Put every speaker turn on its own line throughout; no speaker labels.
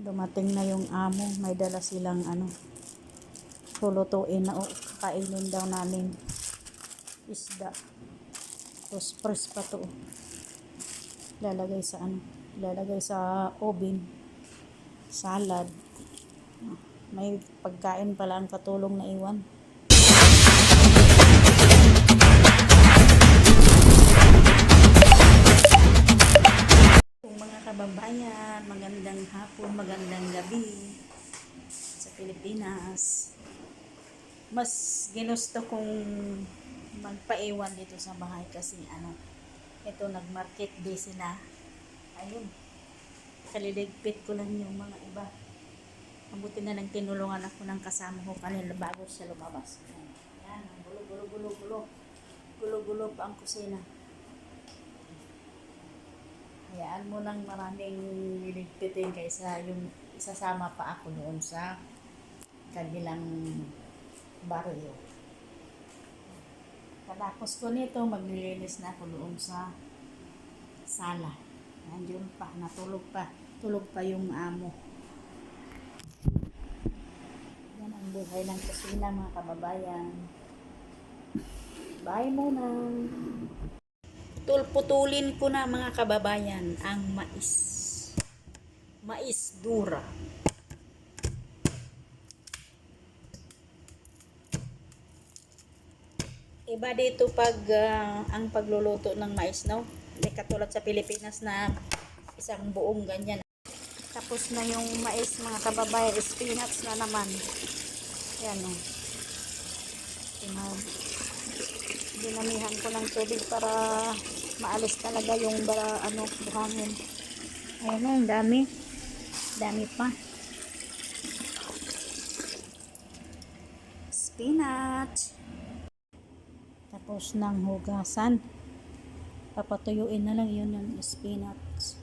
Dumating na yung amo. May dala silang ano. Lulutuin na o kakainin daw namin. Isda. Tapos press pa to. Lalagay sa ano. Lalagay sa oven. Salad. May pagkain pala ang katulong na iwan. Kababayan, magandang hapon, magandang gabi sa Pilipinas. Mas ginusto kong magpaiwan dito sa bahay kasi ano, ito nag-market day sila. Ayun, kaliligpit ko lang yung mga iba. Mabuti na lang tinulungan ako ng kasama ko kanila bago siya lumabas. Yan, gulo, gulo, gulo, gulo. Gulo, gulo pa ang kusina. Hayaan mo nang maraming liligpitin kaysa yung isasama pa ako doon sa kanilang barrio. Katapos ko nito, maglilinis na ako doon sa sala. Nandiyon pa, natulog pa. Tulog pa yung amo. Yan ang buhay ng kusina mga kababayan. Bye muna. Tulputulin ko na mga kababayan ang mais. Mais dura. Iba dito pag ah, ang pagluluto ng mais, no? Hindi katulad sa Pilipinas na isang buong ganyan. Tapos na yung mais mga kababayan, spinach na naman. Yan o. Tinawag dinamihan ko ng tubig para maalis talaga yung bara, ano, buhangin. Ayun na, dami. Dami pa. Spinach. Tapos ng hugasan. Papatuyuin na lang yun yung spinach.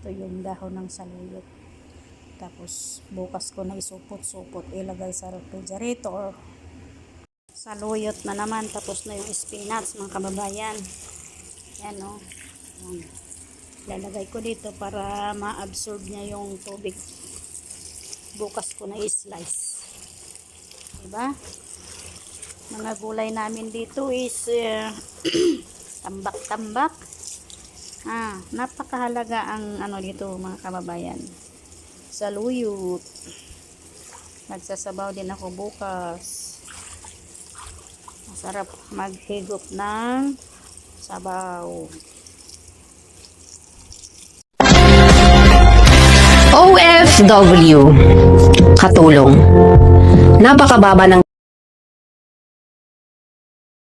Ito yung dahon ng saluyot. Tapos bukas ko na isupot-supot. Ilagay sa refrigerator saluyot na naman. Tapos na yung spinach mga kababayan. Yan o yan. lalagay ko dito para ma-absorb niya yung tubig. Bukas ko na i-slice. Diba? Mga gulay namin dito is eh, tambak-tambak. Ah, napakahalaga ang ano dito mga kababayan. Saluyot. Magsasabaw din ako bukas Masarap maghigop ng sabaw.
OFW. Katulong. Napakababa ng